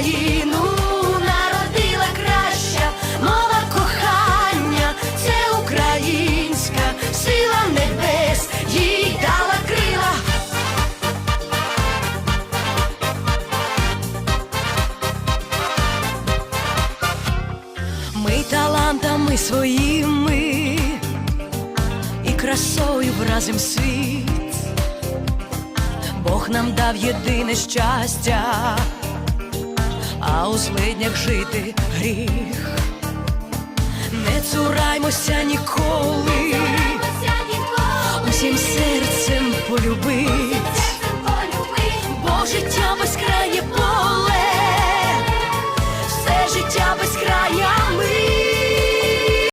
Україну народила краща мова кохання, це українська, сила небес, їй дала крила. Ми талантами своїми і красою вразим світ. Бог нам дав єдине щастя, а у злиднях жити гріх. Не цураймося ніколи, усім серцем полюбить, бо життя безкрає поле, все життя без края.